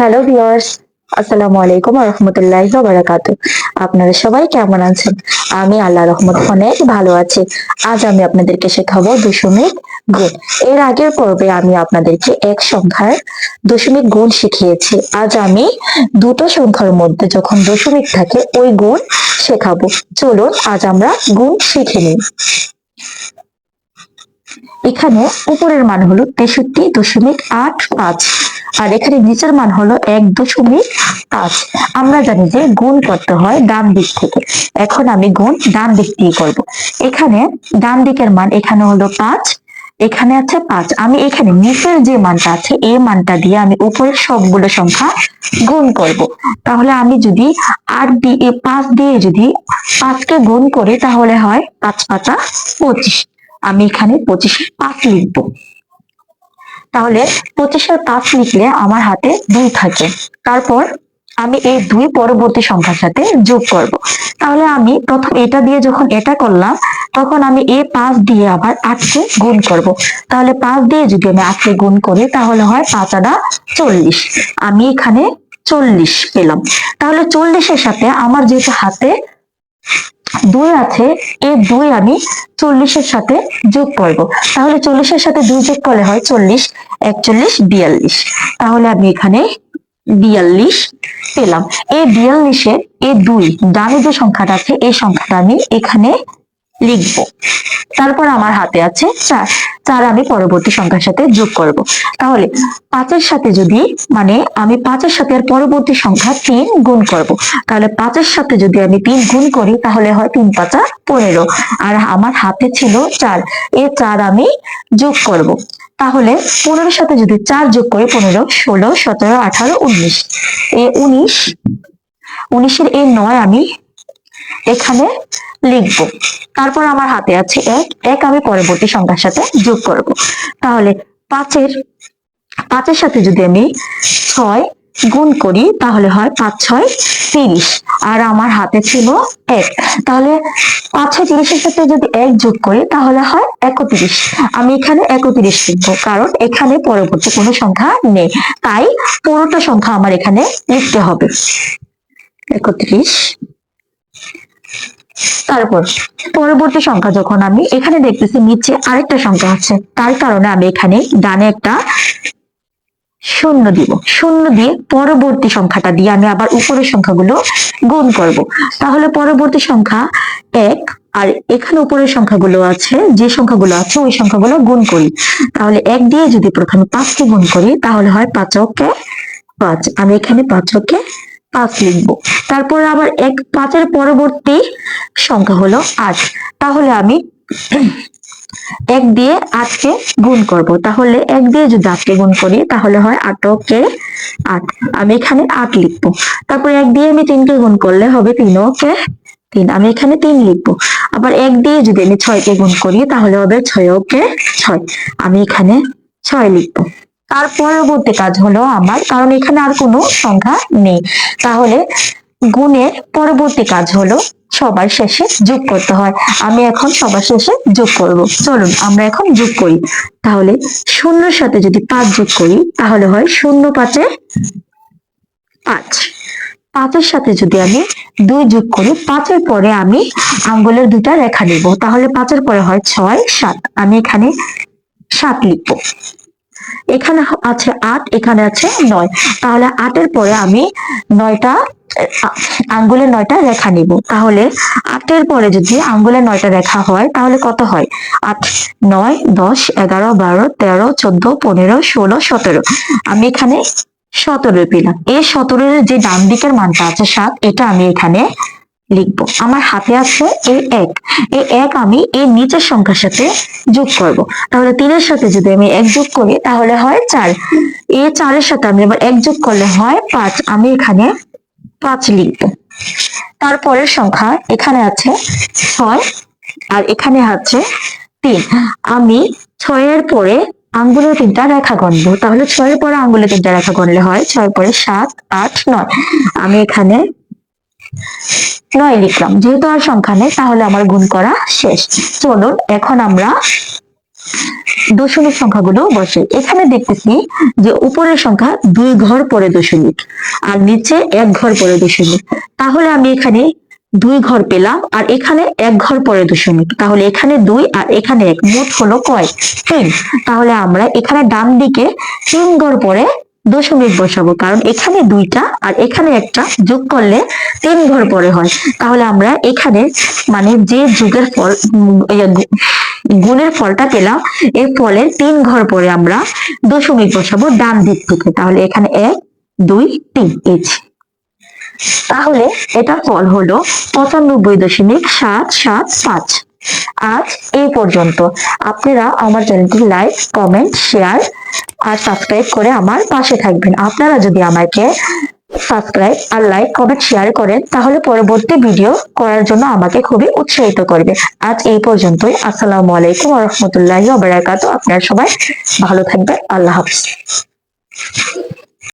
Hello viewers, আসসালামু আলাইকুম রহমতুল্লাহ বারাকাত আপনারা সবাই কেমন আছেন? আমি আল্লাহ রহমত অনেক ভালো আছি। আজ আমি আপনাদেরকে শেখাবো দশমিক গুণ। এর আগের পর্বে আমি আপনাদেরকে এক সংখ্যার দশমিক গুণ শিখিয়েছি। আজ আমি দুটো সংখ্যার মধ্যে যখন দশমিক থাকে, ওই গুণ শেখাবো। চলুন, আজ আমরা গুণ শিখে নিই। এখানে উপরের মান হলো তেষট্টি দশমিক আট পাঁচ। আর এখানে নিচের মান হলো এক দশমিক পাঁচ। আমরা জানি যে গুণ করতে হয় ডান দিক থেকে। এখন আমি গুণ ডান দিক দিয়ে করব। এখানে ডান দিকের মান এখানে হলো পাঁচ, এখানে আছে পাঁচ। আমি এখানে নিচের যে মানটা আছে, এই মানটা দিয়ে আমি উপরের সবগুলো সংখ্যা গুণ করব। তাহলে আমি যদি আট দিয়ে পাঁচ দিয়ে যদি পাঁচকে গুণ করি, তাহলে হয় পাঁচ পাঁচা পঁচিশ। আমি এখানে পঁচিশে পাঁচ লিখব। তাহলে পঁচিশের পাঁচ লিখলে আমার হাতে দুই থাকে। তারপর আমি এই দুই পরবর্তী সংখ্যার সাথে যোগ করব। তাহলে আমি প্রথম এটা দিয়ে যখন এটা করলাম, তখন আমি এই পাঁচ দিয়ে আবার আটকে গুণ করব। তাহলে পাঁচ দিয়ে যদি আমি আটকে গুণ করি, তাহলে হয় পাঁচ আনা চল্লিশ। আমি এখানে চল্লিশ পেলাম। তাহলে চল্লিশের সাথে আমার যেহেতু হাতে দুই আছে, এই দুই আমি চল্লিশের সাথে যোগ করব। তাহলে চল্লিশের সাথে দুই যোগ করলে হয় চল্লিশ, একচল্লিশ, বিয়াল্লিশ। তাহলে আমি এখানে বিয়াল্লিশ পেলাম। এই বিয়াল্লিশে এ দুই, ডানে যে সংখ্যাটা আছে, এই সংখ্যাটা আমি এখানে লিখব। তারপর আমার হাতে আছে চার। চার আমি পরবর্তী সংখ্যার সাথে যোগ করব। তাহলে পাঁচের সাথে যদি মানে আমি পাঁচের সাথে আর পরবর্তী সংখ্যা তিন গুণ করব। তাহলে পাঁচের সাথে যদি আমি তিন গুণ করি, তাহলে হয় তিন পাঁচা পনেরো। আর আমার হাতে ছিল চার। এ চার আমি যোগ করব। তাহলে পনেরোর সাথে যদি চার যোগ করি, পনেরো, ষোলো, সতেরো, আঠারো, উনিশ। এ উনিশ, উনিশের এ নয় আমি এখানে লিখব। তারপর আমার হাতে আছে এক এক আমি পরবর্তী সংখ্যার সাথে যোগ করব। তাহলে পাঁচের পাঁচের সাথে যদি আমি ছয় গুণ করি, তাহলে হয় পাঁচ, ছয়, তিরিশ। আর আমার হাতে ছিল এক। তাহলে পাঁচ, ছয়, তিরিশের সাথে যদি এক যোগ করি, তাহলে হয় একত্রিশ। আমি এখানে একত্রিশ লিখব, কারণ এখানে পরবর্তী কোনো সংখ্যা নেই। তাই পুরোটা সংখ্যা আমার এখানে লিখতে হবে। একত্রিশ তারপর, পরবর্তী সংখ্যা যখন আমি এখানে দেখতেছি, নিচে আরেকটা সংখ্যা আছে। তার কারণে আমি এখানে ডানে একটা শূন্য দিব। শূন্য দিয়ে পরবর্তী সংখ্যাটা দিয়ে আমি আবার উপরের সংখ্যাগুলো গুণ করব। তাহলে পরবর্তী সংখ্যা এক, আর এখানে উপরের সংখ্যাগুলো আছে, যে সংখ্যাগুলো আছে, ওই সংখ্যাগুলো গুণ করি। তাহলে এক দিয়ে যদি প্রথমে পাঁচকে গুণ করি, তাহলে হয় পাঁচকে পাঁচ। আমি এখানে পাঁচকে পাঁচ লিখব। তারপর আবার এক পাঁচের পরবর্তী সংখ্যা হলো আট। তাহলে আমি এক দিয়ে আটকে গুণ করব। তাহলে এক দিয়ে যদি আটকে গুণ করি, তাহলে হয় আটকে আট। আমি এখানে আট লিখব। তারপর এক দিয়ে আমি তিনকে গুণ করলে হবে তিনকে তিন। আমি এখানে তিন লিখব। আবার এক দিয়ে যদি আমি ছয়কে গুণ করি, তাহলে হবে ছয়কে ছয়। আমি এখানে ছয় লিখব। তার পরবর্তী কাজ হলো আমার, কারণ এখানে আর কোনো সংখ্যা নেই। তাহলে গুণের পরবর্তী কাজ হলো সবার শেষে যোগ করতে হয়। আমি এখন সবার শেষে যোগ করব। চলুন, আমরা এখন যোগ করি। তাহলে শূন্যর সাথে যদি পাঁচ যোগ করি, তাহলে হয় শূন্য পাঁচে পাঁচ। পাঁচের সাথে যদি আমি দুই যোগ করি, পাঁচের পরে আমি আঙ্গুলের দুটা রেখা নিব। তাহলে পাঁচের পরে হয় ছয়, সাত। আমি এখানে সাত লিখব। এখানে আছে আট, এখানে আছে নয়। তাহলে আটের পরে আমি নয়টা আঙ্গুলের নয়টা রেখা নিব। তাহলে আটের পরে যদি আঙ্গুলের নয়টা রেখা হয়, তাহলে কত হয়? আট, নয়, দশ, এগারো, বারো, তেরো, চোদ্দ, পনেরো, ষোলো, সতেরো। আমি এখানে সতেরো পেলাম। এই সতেরোর যে ডান দিকের মানটা আছে, সাত, এটা আমি এখানে লিখব। আমার হাতে আছে এই এক। এই এক আমি এই নিচের সংখ্যার সাথে যোগ করব। তাহলে তিনের সাথে যদি আমি এক যোগ করি, তাহলে হয় চার। এ চারের সাথে আমি এবার এক যোগ করলে হয় পাঁচ। আমি এখানে পাঁচ লিখব তারপরের সংখ্যা এখানে আছে ছয় আর এখানে আছে তিন। আমি ছয়ের পরে আঙ্গুলের তিনটা রেখা গণবো। তাহলে ছয়ের পরে আঙ্গুলের তিনটা রেখা গণলে হয় ছয়ের পরে সাত, আট, নয়। আমি এখানে নয় লিখলাম। যেহেতু আর সংখ্যা নেই, তাহলে আমার গুণ করা শেষ। চলুন, এখন আমরা দশমিক সংখ্যাগুলো বসে। এখানে দেখতেছি যে উপরের সংখ্যা দুই ঘর পরে দশমিক আর নিচে এক ঘর পরে দশমিক। তাহলে আমি এখানে দুই ঘর পেলাম আর এখানে এক ঘর পরে দশমিক। তাহলে এখানে দুই আর এখানে এক। মোট হলো কয়? তিন। তাহলে আমরা এখানে ডান দিকে তিন ঘর পরে দশমিক বসাবো। কারণ এখানে দুইটা আর এখানে একটা যোগ করলে তিন ঘর পরে হয়। তাহলে আমরা এখানে মানে যে যুগের ফল গুণের ফলটা পেলাম। এর ফলের তিন ঘর পরে আমরা দশমিক বসাবো ডান দিক থেকে। তাহলে এখানে এক, দুই, তিন এইচ তাহলে এটা ফল হলো পঁচানব্বই দশমিক সাত সাত পাঁচ। আজ এই পর্যন্ত। আপনারা আমার চ্যানেলটি লাইক, কমেন্ট, শেয়ার আর সাবস্ক্রাইব করে আমার পাশে থাকবেন। আপনারা যদি আমাকে সাবস্ক্রাইব আর লাইক কমেন্ট শেয়ার করেন, তাহলে পরবর্তী ভিডিও করার জন্য আমাকে খুবই উৎসাহিত করবে। আজ এই পর্যন্তই। আসসালামু আলাইকুম রহমতুল্লাহ বারাকাতু আপনারা সবাই ভালো থাকবেন। আল্লাহ হাফিজ।